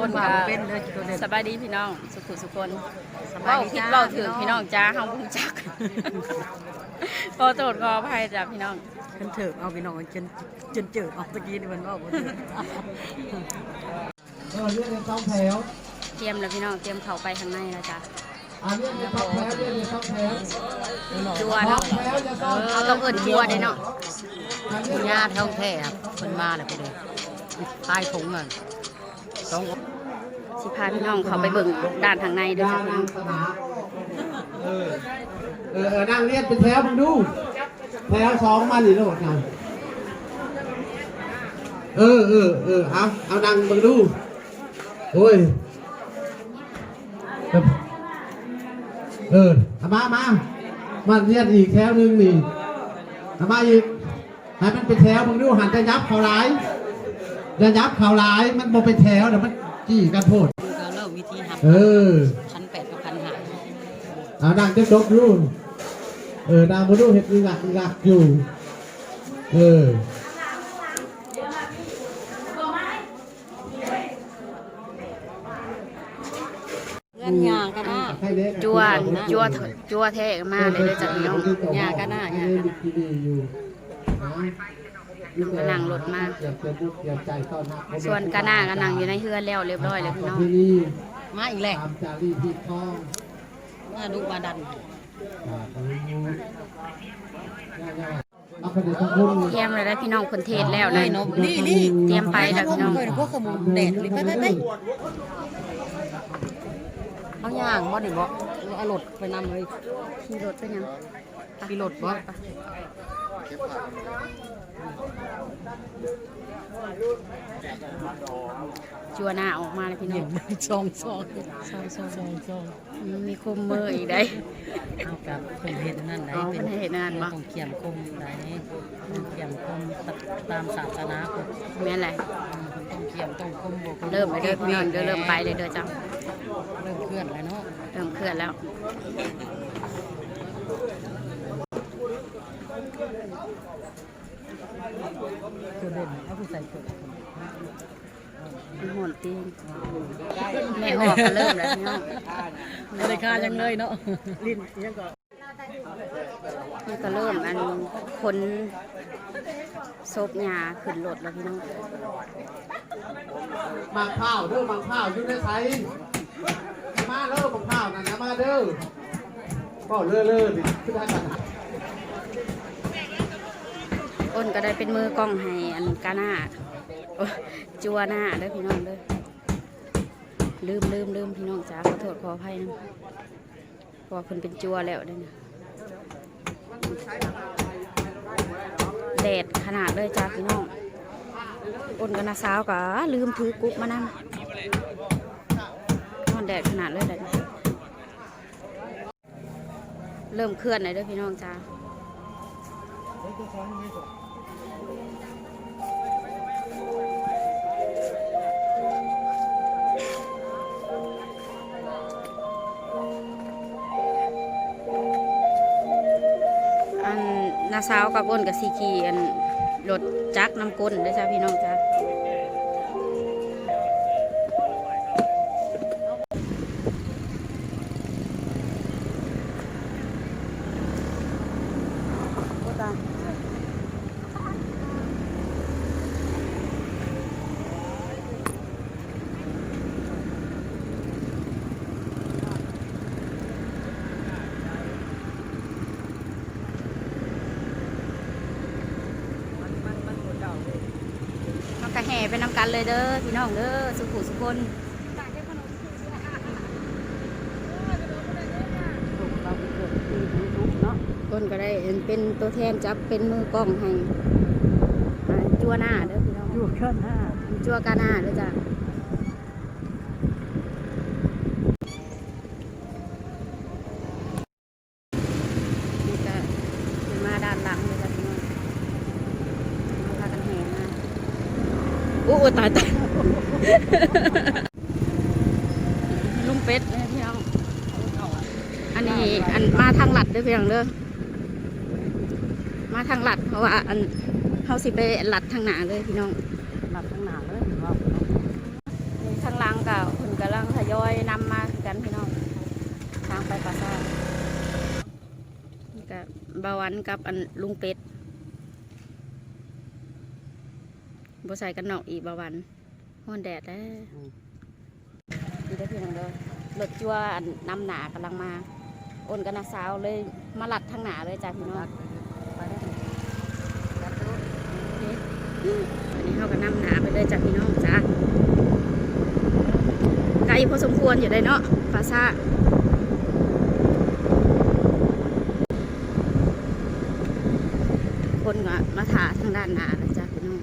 คนว่าก็บ่เป็นเลยตัวเด่นสบายดีพี่น้อง สุขุสุคนสบายเว้าดีผิดจ้าเว้าถือพี่พี่น้น้อองงจ้าเฮาบ่รู้จักขอโทษขออภัยจ้ะพี่น้องเพิ่นเถิกเอาพี่น้องจนจนเจิดออกตะกี้นี่มันว่าบ่ถึงเออเรียกเป็นสองแถวเตรียมแล้วพี่น้องเตรียมเข้าไปข้างในแล้วจ้ะอ่าเรียกเป็นสองแถวเรียกเป็นสองแถวจัวสอเนาะงแถวจะสองเอาต้องเอิ้นจัวได้เนาะอ่าเรียกญาติท้องแท้ครับเพิ่นมาแล้วเพิ่นเลยตายถุงอะ สิพาพี่น้องเขาไปเบิ่งด้านทางในด้วยจ้ะพี่น้องเออเออนั่งเรียกเป็นแถวมึงดูแถวสองมาหรือโลดนะเออเออเออเอาเอานั่งมึงดูโอ้ยเออเอามามามาเรียกอีกแถวหนึ่งนี่เอามาอีกให้มันเป็นแถวมึงดูหันจะยับเขาหลาย จะยับเขาหลายมันบ่เป็นแถวเดี๋ยวมันจี้กันโพดก็เริ่มวิธีหับเออพันแปดกับพันหาเอานางเต็มดกอยู่เออนางมาดูเห็ดอีหลักอีหลักอยู่ เออเงินยางกันนะจัวจัวจัวแท้มาเลยเด้อจ้ะพี่น้องยากันหน้ายากันหน้า ทีวีอยู่นะกำลังรถมาอยากจะบุกอยากใจต้อนรับส่วนกะหน้ากะนังอยู่ในเฮือนแล้วเรียบร้อยแล้วพี่น้องที่นี่มาอีกแล้วตามจารีตที่คล้องมาดูมาดันอ่าตรงนี้เอาไปเดี๋ยวต้องพุ่งเตรียมเลยได้พี่น้องคนเทศแล้วนะนี่เนาะนี่นี่เตรียมไปแล้วพี่น้องเคยพวกขมุนแดดเลยไปไปไปเอาย่างบ่ดิบ่เอารถไปนำเลยขี่รถไปยังขี่รถบ่ จัวหน้าออกมาเลยพี่น้องชองชองซอยซอยชองชองอืมมีคมมืออีกได้เอากับเพิ่นเฮ็ดนั่นได้อ๋อเพิ่นเฮ็ดนั่นบ่ต้องเขียมคมได้ต้องเขียมคมตามศาสนาพุทธแม่นแหละต้องเขียมต้องคมบ่คเริ่มไปเด้อพี่น้องเด้อเริ่มไปเลยเด้อจ้ะเริ่มเคลื่อนแล้วเนาะเริ่มเคลื่อนแล้ว คือเด่นเอาผู้ใส่เกิดมันโหนตีนแม่ออกก็เริ่มแล้วพี่น้องไม่ได้ค่ายังเลยเนาะลิ้นยังก็นี่ก็เริ่มอันคนซบหญ้าขึ้นรถแล้วพี่น้องหมากข้าวเด้อหมากข้าวอยู่ในไสมาเด้อหมากข้าวนะมาเด้อก็เลื่อเลื่อดิขึ้นได้กัน อ้นก็ได้เป็นมือกล้องให้อันกาหน้าจัวหน้าเด้อพี่น้องเด้อลืมลืมลืมพี่น้องจ้าขอโทษขออภัยนะเพราะว่าคนเป็นจัวแล้วเด้อนะแดดขนาดเลยจ้าพี่น้องอ้นกับนาสาวก็ลืมถือกุ๊กมานั่งนอนแดดขนาดเลยเด้อเริ่มเคลื่อนเลยเด้อพี่น้องจ้า สาวกับอ้นกับซีคีอันรถจักรน้ำก้นด้อจ้าพี่น้องจ้า ไปนำกันเลยเด้อพี่น้องเด้อสุขุสุคนต้นก็ได้เป็นตัวแทนจับเป็นมือกล้องให้อ่าจัวหน้าเด้อพี่น้องอยู่เคลื่อนห้าจัวกาหน้าเด้อจ้ะ ตายตายลุงเป็ดเลยพี่น้องอันนี้อันมาทางหลัดด้วยเพียงเด้อมาทางหลัดเพราะว่าอันเขาสิไปหลัดทางหนาเลยพี่น้องหลัดทางหนาเลยพี่น้องทางล่างกับคุณกำลังทยอยนำมากันพี่น้องทางไปปราสากับบาวันกับอันลุงเป็ด บ่ใส่กันนอกอีกบาวันฮ้อนแดดแล้วนี่ได้อพี่น้องเด้อรถจัวอันนำหนากำลังมาโอนกันนะสาวเลยมาลัดทางหนาเลยจ้ะพี่น้องไปได้จับรถอันนี้เขาก็นำหนาไปเลยจ้ะพี่น้องจ้ะไกลพอสมควรอยู่ได้เนาะฟาซ่าคนก็มาถาทางด้านหนาเลยจ้ะพี่น้อง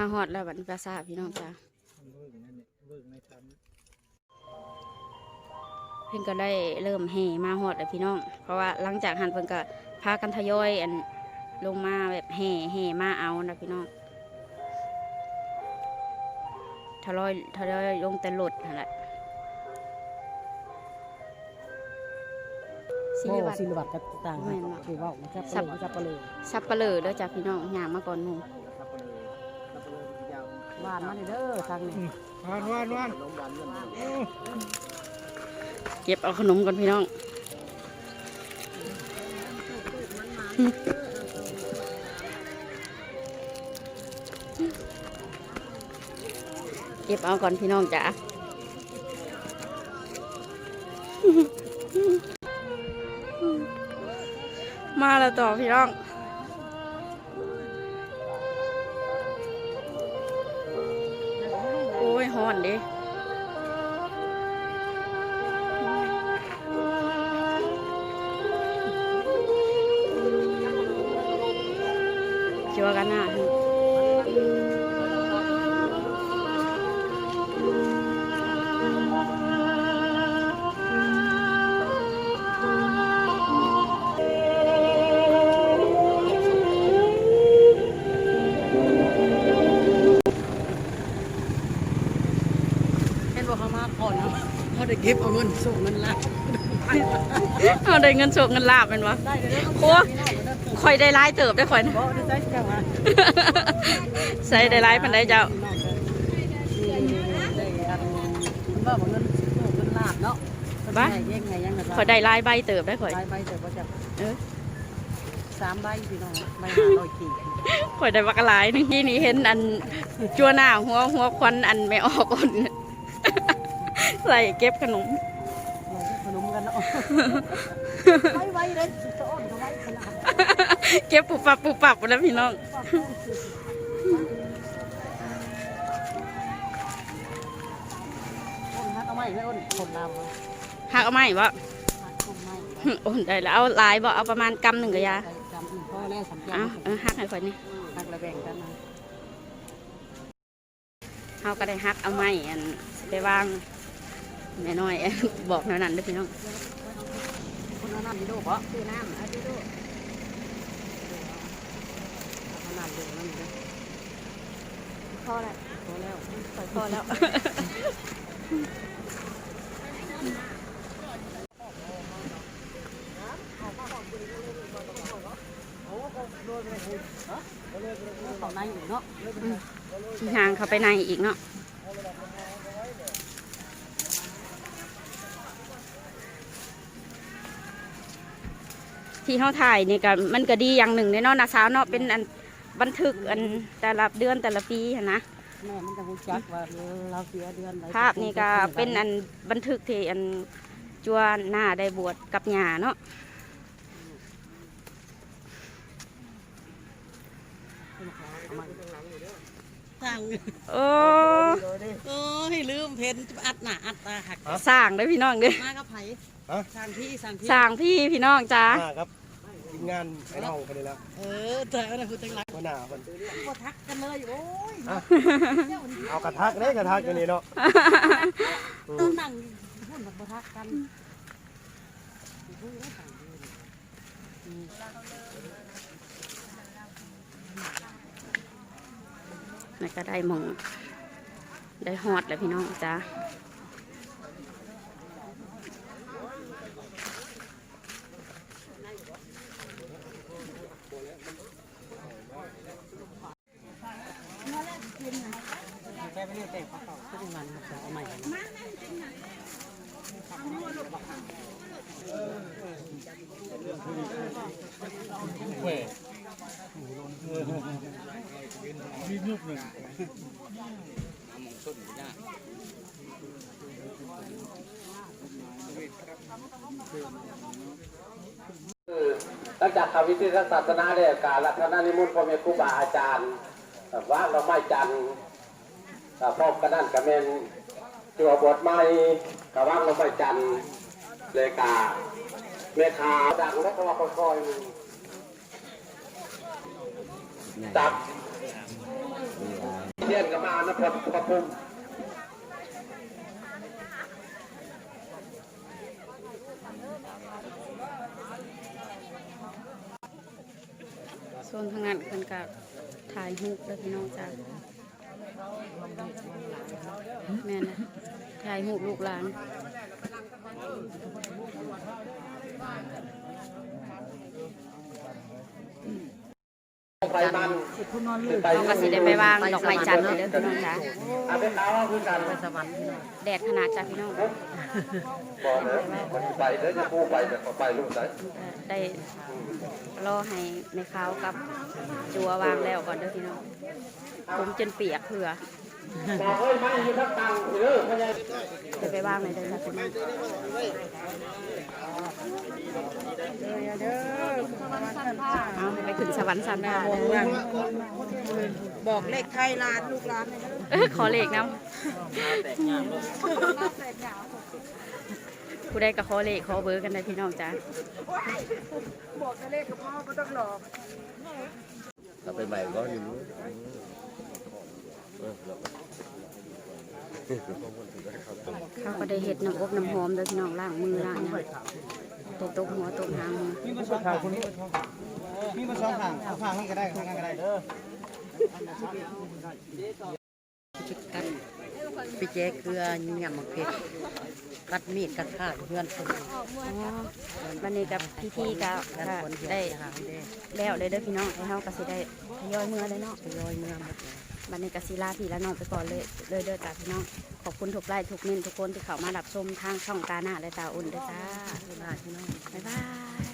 มาฮอดแล้วบัดนฟาซ่าพี่น้องจ้ะเพิ่นก็ได้เริ่มแห่มาฮอดแล้วพี่น้อง เพราะว่าหลังจากหันเพิ่นก็พากันทยอยอันลงมาแบบแห่แห่มาเอานะพี่น้องทยอยทยอยลงแต่รถนั่นแหละสิโอ้ริวัตรศิลวัตรกับต่างแม่นบ่คือว่าจับสัปบลาจับปลาเลยซับเปลือเด้อจ้ะพี่น้องหยางมาก่อนหมู หวานมาเด้อทางนี้วานวานวานเก็บเอาขนมก่อนพี่น้องเก็บเอาก่อนพี่น้องจ๋ามาแล้วต่อพี่น้อง โอ้ยฮ้อนเดิจัวกันหน้า งินส่งเงินละเอาได้เงินโชคเงินลาบเป็นวะได้เลยโอ้คอยได้ร้ายเติบได้คอยนะบ่ได้ใจเจ้ามาใส่ได้ร้ายปันได้เจ้าได้อันมันว่าเงินส่งเงินลาบเนาะบ้า แย่งไงยังกันคอยได้ร้ายใบเติบได้คอย ใบใบแต่ว่าจะเออ สามใบพี่น้องใบห้าร้อยกี่ คอยได้บักหลายนึงที่นี้เห็นอันจัวหน้าหัวหัวควันอันไม่ออกอ่อน ใส่เก็บขนมขนม กันเนาะไว้ไว้เลยจะอ้อนทำไมขนาดเก็บปุบปับปุบปับหมดแล้วพี่น้องอ้นฮักเอาไม้ไม่อ้นคนเราหักเอาไหมบ่ฮักเอาไม้โอ้ได้แล้วเอาหลายบ่เอาประมาณกำหนึ่งก็ยาจำอีกพ่อแล้วสำคัญเอาเออหักให้คอยนี่ฮักระแบ่งกันนะเขาก็ได้หักเอาไหมอันไปวางแม่น้อยบอกแนวนั้นเด้วยพี่น้องค นเอาน้ำดีดูบ่คือน้ำเอาดีดูเอาน้ำดูน้ำดูพอแล้วพอแล้วพอแล้วเขาในอยู่เนาะทางเขาไปในอีกเนาะ ที่เขาถ่ายนี่ก็มันก็ดีอย่างหนึ่งเนาะนะสาวเนาะเป็นอันบันทึกอันแต่ละเดือนแต่ละปีหั้นนะ แม่มันจะรู้จักว่าเราเสียเดือนไหภาพนี่ก็เป็นอันบันทึกที่อันจวนหน้าได้บวชกับหยาเนาะสั่งโอ้โอ้ยลืมเพนอัดหน้าอัดตาหัก สร้างได้อพี่น้องเด้อมากับไผ่สั่งพี่สั่งพี่สร้างพี่พี่น้องจ้า มาครับ ทีมงานไอ้น้องคนนี้แล้วเออแต่อะไรพูดจังไรหัวหน้าคนบ่ทักกันเลยโอ้ยเอากระทักเด้กระทักอยู่นี่เนาะต้องนั่งพูดแบบบ่ทักกันนี่ก็ได้หมอง ได้ฮอดแล้วพี่น้องจ้า ไม่ได้แต่งเขาทุกวันเขาเอาใหม่หลังจากทำวิธีทาศาสนาได้การรัตนานิมนต์พ่อแม่ครูบาอาจารย์ว่าเราไม้จันทร์ พร้อมกันนั่นกับเมนจัวบทไม้กับว่างเราไม้จันเลกาเมคาดังแล้วก็ว่าค่อยๆจับเทียนกับมานะพระพระพุทธโซนทางนั้นเพิ่นก็ถ่ายรูปเด้อพี่น้องจ้า แม่นนะถ่ายรูปลูกหลานไปมันคุณนอนเลยเราก็สิได้ไปวางดอกไม้จันทร์เลยเด้อพี่น้องจ้าอาเป็นขาวคือกันไปสวรรค์พี่น้องแดดขนาดจ้าพี่น้องบอกเลยมันไปเด้อจะพูไปแต่ก็ไปลูกไหนได้รอให้ในข้าวกับจัววางแล้วก่อนเด้อพี่น้องผมจนเปียกเผื่อ บอกเฮ้ยไม่อยู่ทักตังเด้อพญาเดี๋ยวไปวางเลยเด้อจ้าพี่น้องเด้อเอาไปขึ้นสวรรค์สันดาเด้อบอกเลขไทยร้านลูกร้านเลยขอเลขน้ำผู้ใดก็ขอเลขขอเบอร์กันได้พี่น้องจ้าบอกเลขกับพ่อก็ต้องหลอกเราไปใหม่ก็อยู่ เขาก็ได้เห็ดน้ำอบน้ำหอมเด้อพี่น้องล้างมือล้างหยังตกตกหัวตกหางมือมีมาสองข้างคนนี้มีมาสองข้างเอาข้างนี้ก็ได้ข้างนั้นก็ได้เด้อกันไปแจกเกลือหยำมักเผ็ดกัดมีดกัดขาดเพื่อนคนอ๋อวันนี้กับพี่พี่ๆก็กันก็คนเดียวได้หางเด้แล้วเลยเด้อพี่น้องไอ้เฮาก็สิได้ทยอยมือเลยเนาะทยอยเมื่อหมดเลย บันนี้กศิลาพี่และน้องไปก่อนเลยเลยเด้อจ้าพี่น้อง ขอบคุณทุกไลค์ทุกเมนทุกคนที่เข้ามารับชมทางช่องกาหน้าและตาอุ่นเด้อจ้าเวลาพี่น้องบ๊ายบาย